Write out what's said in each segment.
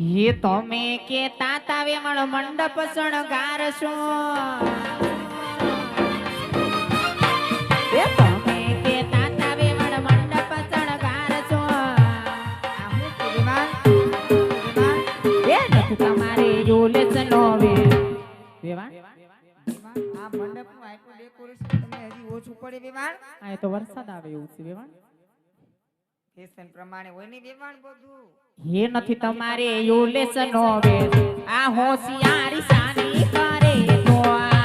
એ એ તમે કે તાતા વેમળ મંડપ શણગારશો આ મંડપનું આટલું ડેકોરેશન તમે હજી ઓછું પડે વેવાણ? આ તો વરસાદ આવે એવું છે વેવાણ? ફેશન પ્રમાણે હોય ને વેવાણ બધું. એ નથી તમારે યુલેસ નો આ હોશિયારી સાની કરે તો આ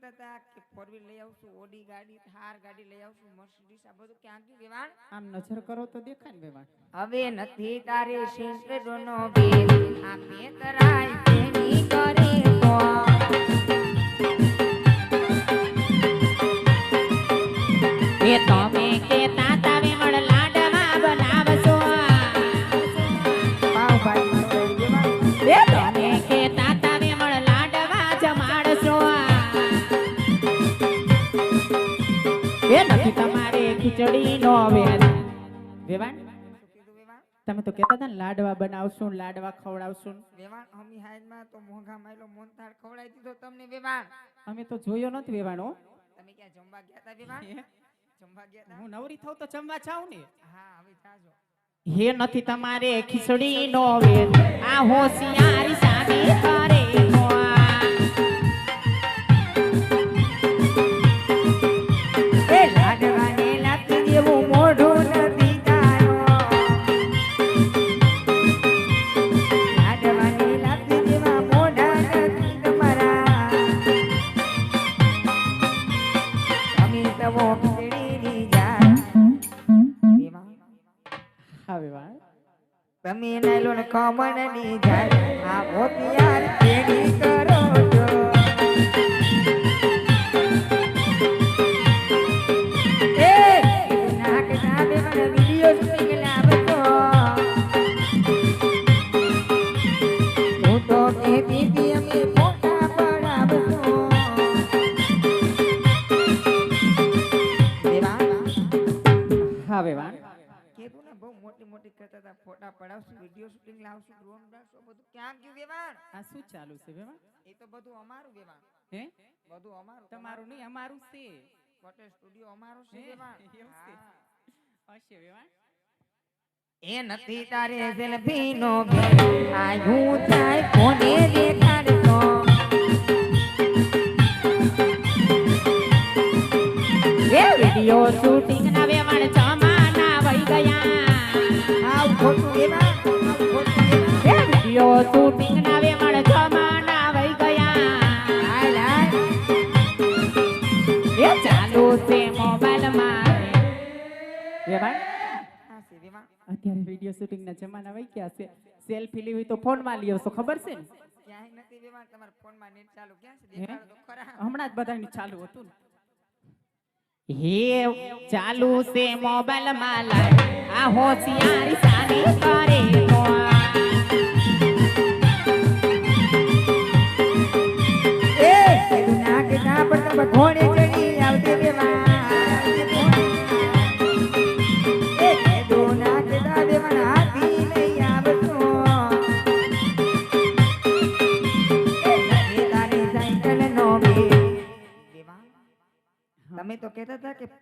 કરતા હતા કે ફોર વ્હીલ લઈ આવશું ઓડી ગાડી થાર ગાડી લઈ આવશું મર્સિડીસ આ બધું ક્યાં ગયું વેવાણ? આમ નજર કરો તો દેખાય ને વેવાણ. હવે નથી તારે શેષડોનો ભેદ આ પેતરાય તેની કરે તો. એ તમે એ નથી તમારે ખીચડી નો વેદ વેવાણ? તમે તો કહેતા હતા ને લાડવા બનાવશું લાડવા ખવડાવશું. વેવાણ? અમી હાઈજમાં તો મોંઘા માયલો મોનથાળ ખવડાવી દીધો તમને વેવાણ? અમે તો જોયો નથી વેવાણ હો. તમે ક્યાં જમવા ગયા હતા વેવાણ? જમવા ગયા હતા હું નવરી થાવ તો જમવા જાઉં ને. હા હવે જાજો. હે નથી તમારે ખીચડી નો વેદ આ હોશિયારી સાબી કરે કમળની જાત. આ મોતિયાર ફોટા પડાવશું વીડિયો શૂટિંગ લાવશું ડ્રોન ડાન્સો બધું. ક્યાં ગયું વેવાણ આ શું ચાલુ છે વેવાણ એ તો બધું અમારું વેવાણ હે? બધું અમારું. તમારું નહીં અમારું છે. ફોટો સ્ટુડિયો અમારું છે? વેવાણ. હશે વેવાણ એ નથી તારે સેલ્ફી નો આ થાય કોને દેખાડતો? વીડિયો શૂટિંગ ના વેવાણ જમાના વહી ગયા. આવ ખોટું વેવાણ આવ ખોટું વેવાણ એ વિડિયો શૂટિંગ જમાના વહી ગયા એ ચાલુ છે અત્યારે વિડિયો જમાના વહી ગયા સેલ્ફી લેવી તો ફોનમાં લ્યો છો? ખબર છે ને તો હમણાં જ બધાની ચાલુ હતું ને. હે, ચાલુ છે મોબાઈલમાં લાઈ આ હોશિયારી સાની કરે એ નાગ ના પર તમે ઘોડે ચડી.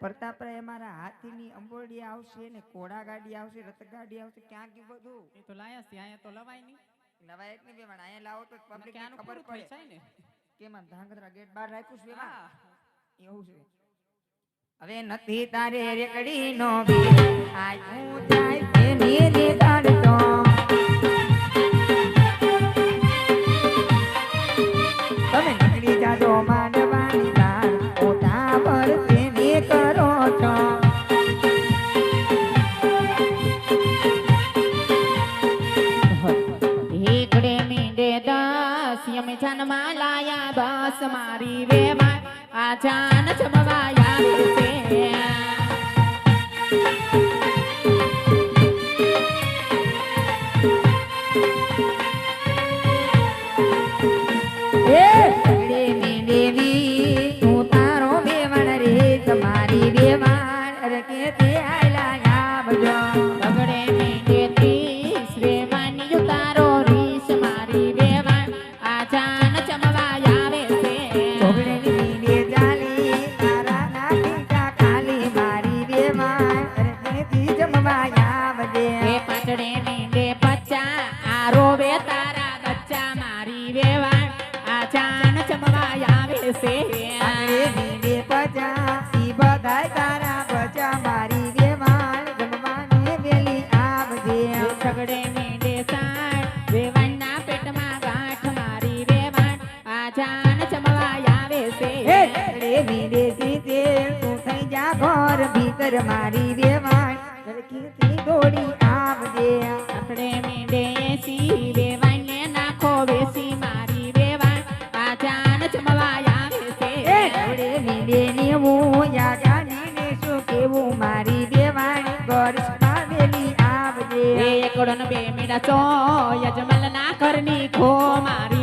પ્રતાપરાય અમારા હાથીની અંબોડી આવશે ને ઘોડા ગાડી આવશે રથ ગાડી આવશે ક્યાં ગયું બધું? એ તો લાયા છે અહીંયા તો લવાય નહીં. લવાય જ નહીં વેવાણ અહીંયા લાવો તો પબ્લિક ખબર પડે. ને? કે માં ધાંગધ્રા ગેટ બહાર રાખ્યું છે વેવાણ એવું છે. હવે નથી તારે રેકડી નો આ હું જાય તેની દેખાડતો તમે નીકળી જાજો બસ મારી વેવાણ આ જાન જમવાયા છે એ ભીતર મારી દેવાય સરખીથી દોડી આવજે. આપણે મીંડે એસી વેવાણને નાખો બેસી મારી દેવાય આ ચમવાયા જમવાયા આવે એ! છે રે નીને નીવું યા ગાડીને શું કેવું મારી દેવાય ગોરસમાં પાવેલી આવજે. એ એકડો ને બે મીડા ચો યજમલ ના કરની ખો મારી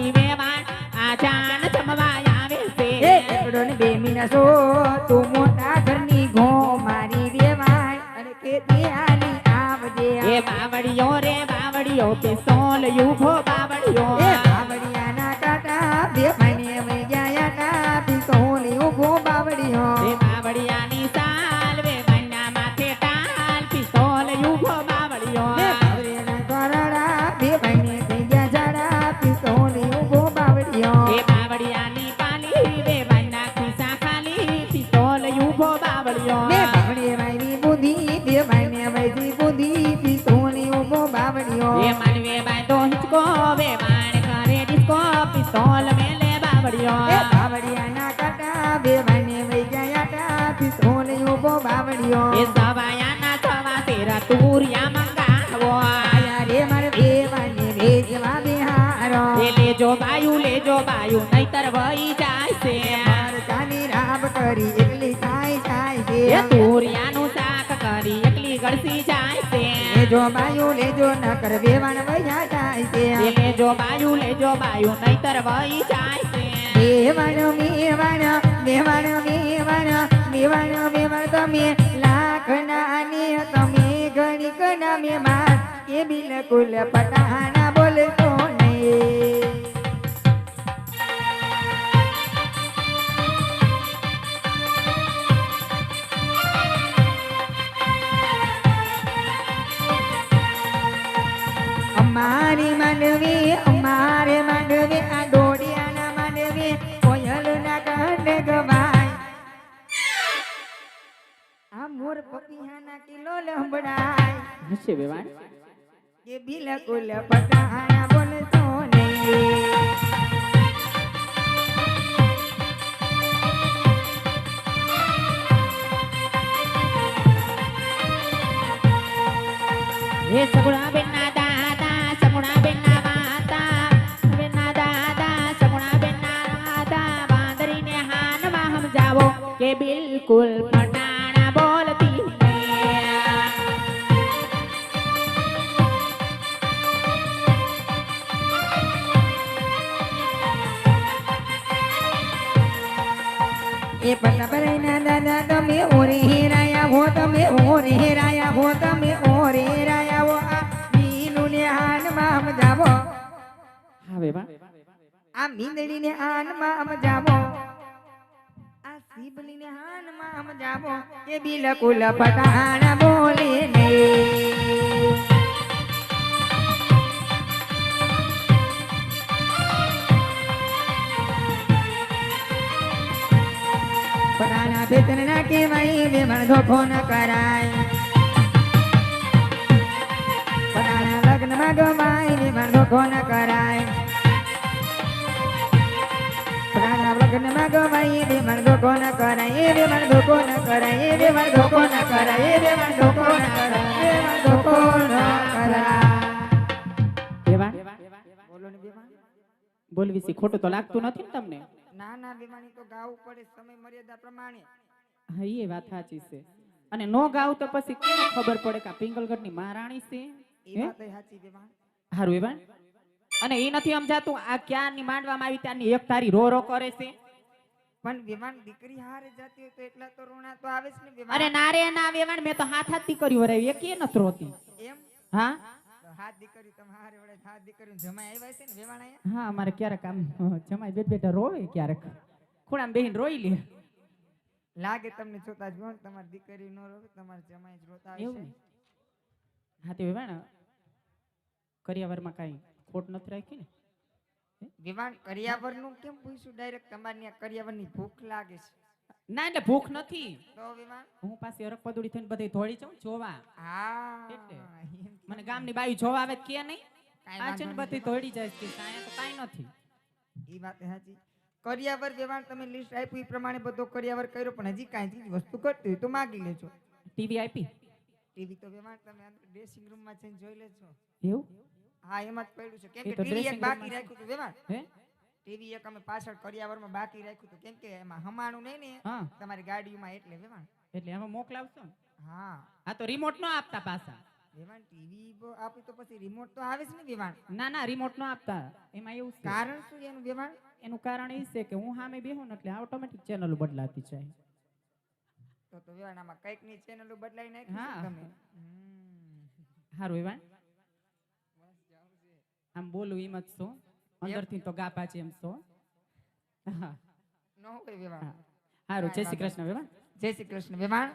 બાવળિયો પિસ્તોલ યુભો બાવળિયો. એ બાવળિયાના કાકા બે મને વૈયા તા. પિસ્તોલી ઊભો બાવળિયો. એ બાવળિયાની સાલ વે મૈના માથે તાલ પિસ્તોલ યુભો બાવળિયો. એ બાવળિયાના કરડા બે મને જાડા ઊભો બાવળિયો. એ બાવળિયાની પાલી વે મૈના ખિસ્સા ખાલી. યુભો બાવળિયો. બે બાવળિયે બાવળિયો બાવળિયાના કાકા બે મને વૈયા તા. પિસ્તોલી ઊભો બાવળિયો. એ સવાયાના સવા તેરા તુરિયા મંગાવો આયા રે. મારે દેવાને ભેજવા બિહારો. એ લેજો બાયુ લેજો બાયુ નહીતર વહી જાય છે મારતાની રાબ કરી એકલી થાય થાય છે. એ તુરિયાનું શાક કરી એકલી ગળસી જાય છે લેજો બાયું લેજો ન કર વેવાણ વયા થાય છે લેજો બાયુ લેજો બાયુ નહીતર વહી જાય છે દેવાણ મેવાણ દેવાણ મેવાણ મેવાણ મેવાણ તમે. લાખ નાની તમે ઘણી કના મેમાન. એ બિલકુલ પટાણા બોલતો નહીં. અમારી માંડવી હશે વેવાણ? એ બિલકુલ પટાણા બોલતો નહીં હે સગુણા બેના દાદા સગુણા બેના માતા બેના દાદા સગુણા બેના દાદા બાંદરીને હાનમાં સમજાવો કે બિલકુલ એ પણ ભરાઈના દાદા તમે ઓરે હેરાયા હો તમે ઓરે હેરાયા હો તમે ઓરે હેરાયા હો આ મીનુને હાનમાં સમજાવો હા વેવાણ આ મીંદડીને હાનમાં સમજાવો આ આનમાં સમજાવો એ બિલકુલ પટાણા બોલે નહીં. કહેવાય વેમણ ધોખો ન કરાય. પટાણા લગ્નમાં ગવાય વેમણ ધોખો ન કરાય. પટાણા લગ્નમાં ગવાય વેમણ ધોખો ન કરાય. વેમણ ધોખો ન કરાય. વેમણ ધોખો ન કરાય. વેમણ ધોખો ન કરાય. વેમણ ધોખો ન કરાય. વેવાણ બોલો ને વેમણ બોલવી છે ખોટું તો લાગતું નથી ને તમને? ના ના બીમારી તો ગાવું પડે સમય મર્યાદા પ્રમાણે. હા એ વાત સાચી છે. અને નો ગાવ તો પછી કેમ ખબર પડે કે પિંગલગઢ પિંગલગઢની મહારાણી છે? એ વાત સાચી વેવાણ હારું એવા અને એ નથી સમજાતું આ ક્યારની માંડવામાં આવી ત્યારની એક તારી રો રો કરે છે? પણ વિમાન દીકરી હારે જતી હોય તો એટલા તો રૂણા તો આવે જ ને અરે વેવાણ ના રે ના વેવાણ મેં તો હાથ હાથ દીકરી વરાવી એક નથી રોતી. એમ? હા? હાથ દીકરી તમે હારે વડે હાથ દીકરી જમાઈ આવ્યા છે ને વેવાણ અહીંયા? હા અમારે ક્યારેક આમ જમાઈ બેઠ બેઠા રોવે ક્યારેક. ખૂણામાં બેહીને રોઈ લે. લાગે તમને જોતા જ તમારી દીકરી નો રોવે તમારે જમાઈ જ રોતા એવું હા તે વેવાણ કરિયાવરમાં કાંઈ ખોટ નથી રાખી ને? વિમાન કરિયાવરનું કેમ પૂછ્યું? ડાયરેક્ટ તમારે ત્યાં કરિયાવરની ભૂખ લાગે છે. ના એટલે ભૂખ નથી. તો વિમાન હું પાસે અરક પદુડી થઈને બધી ધોળી જાઉં જોવા. હા એટલે. મને ગામની બાઈ જોવા આવે કે નહીં? કાંઈ આ છે ને બધી ધોળી જાય છે કે કાંઈ તો કાંઈ નથી. એ વાત સાચી. કરિયાવર વ્યવહાર તમે લિસ્ટ આપ્યું એ પ્રમાણે બધો કરિયાવર કર્યો પણ હજી કાંઈ ચીજ વસ્તુ કરતી હોય તો માગી લેજો. ટીવી આપી? ટીવી તો વ્યવહાર તમે ડ્રેસિંગ રૂમમાં જઈને જોઈ લેજો. એવું? હા એમાં જ પડ્યું છે. કેમ કે ટીવી એક બાકી રાખ્યું હતું વ્યવહાર. ટીવી એક અમે પાછળ કરિયાવરમાં બાકી રાખ્યું હતું. કેમ કે એમાં હમાણું નહીં ને તમારી ગાડીમાં એટલે વ્યવહાર. એટલે એમાં મોકલાવશો હા. આ તો રિમોટ નો આપતા પાછા. વિવાન ટીવી આપી તો પછી રિમોટ તો આવે છે ને વિમાન. ના ના રિમોટ નો આપતા. એમાં એવું કારણ શું એનું વિમાન? એનું કારણ એ છે કે હું સામે બેહું ને એટલે ઓટોમેટિક ચેનલ બદલાતી જાય. તો તો વિવાન આમાં કંઈકની ચેનલો બદલાઈ નાખી હા. તમે? હારું એવા આમ બોલું એમ જ છો. અંદરથી તો ગાપા છે એમ છો. હા. નો હોય વિવાન સારું જય શ્રી કૃષ્ણ વેવા જય શ્રી કૃષ્ણ વિવાન